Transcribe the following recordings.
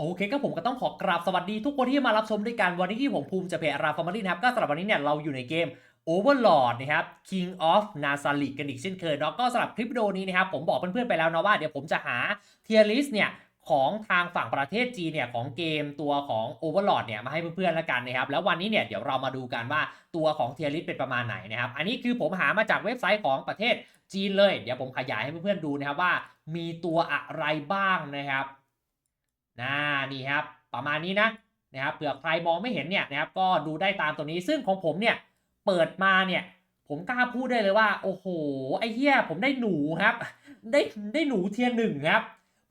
โอเคก็ผมก็ต้องขอกราบสวัสดีทุกคนที่มารับชมด้วยกันวันนี้ที่ผมภูมิจะเพจราฟอร์มารีนะครับ ก็สำหรับวันนี้เนี่ยเราอยู่ในเกม Overlord นะครับ King of n a s a l i กันอีกเช่นเคยแล้วก็สำหรับคลิปวิดีโอนี้นะครับ ผมบอกเพื่อนๆไปแล้วนะว่าเดี๋ยวผมจะหา tier list เนี่ยของทางฝั่งประเทศจีนเนี่ยของเกมตัวของ Overlord เนี่ยมาให้เพื่อนๆแล้วกันนะครับแล้ววันนี้เนี่ยเดี๋ยวเรามาดูกันว่าตัวของ tier list เป็นประมาณไหนนะครับอันนี้คือผมหามาจากเว็บไซต์ของประเทศจีนเลย เดี๋ยวผมขยายให้เพื่อนๆดูนะครับว่า มีตัวอะไรบ้างนะครับ น่านี่ครับประมาณนี้นะนะครับเผื่อใครมองไม่เห็นเนี่ยนะครับก็ดูได้ตามตัวนี้ซึ่งของผมเนี่ยเปิดมาเนี่ยผมกล้าพูดได้เลยว่า โอ้โหไอ้เหี้ยผมได้หนูครับ ได้ได้หนูเทียร์หนึ่งครับ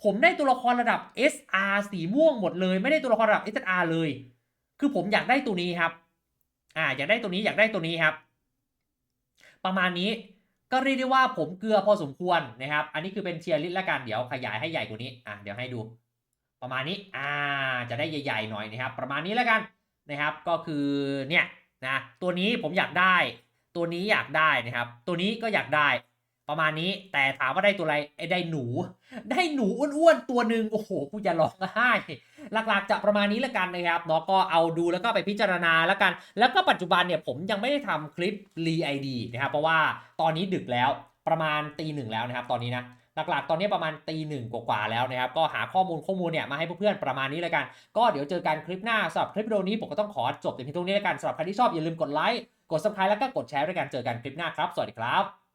ผมได้ตัวละครระดับ SR สีม่วงหมดเลย ไม่ได้ตัวละครระดับ SR เลย คือผมอยากได้ตัวนี้ครับ อ่า อยากได้ตัวนี้อยากได้ตัวนี้ครับ ประมาณนี้ก็เรียกได้ว่าผมเกลือพอสมควรนะครับ อันนี้คือเป็นเชียร์ลิสต์ละกันเดี๋ยวขยายให้ใหญ่กว่านี้อะเดี๋ยวให้ดู ประมาณนี้อ่าจะได้ใหญ่ๆหน่อยนะครับ ประมาณนี้แล้วกันนะครับ ก็คือเนี่ยนะตัวนี้ผมอยากได้ ตัวนี้อยากได้นะครับ ตัวนี้ก็อยากได้ประมาณนี้แต่ถามว่าได้ตัวอะไรไอ้ได้หนู ได้หนูอ้วนๆตัวหนึ่งโอ้โหกูจะร้องไห้หลักๆจะประมาณนี้แล้วกันนะครับเนาะก็เอาดูแล้วก็ไปพิจารณาแล้วกัน แล้วก็ปัจจุบันเนี่ยผมยังไม่ได้ทำคลิปรีไอดีนะครับเพราะว่าตอนนี้ดึกแล้วประมาณตีหนึ่งแล้วนะครับ ตอนนี้นะ หลักๆ ตอนนี้ประมาณตีหนึ่งกว่าๆแล้วนะครับ ก็หาข้อมูลข้อมูลเนี่ยมาให้เพื่อนๆประมาณนี้แล้วกัน ก็เดี๋ยวเจอกันคลิปหน้าสำหรับคลิปวิดีโอนี้ผมก็ต้องขอจบแต่เพียงเท่านี้แล้วกันสำหรับใครที่ชอบอย่าลืมกดไลค์กด subscribe แล้วก็กดแชร์ด้วยกันเจอกันคลิปหน้าครับ สวัสดีครับ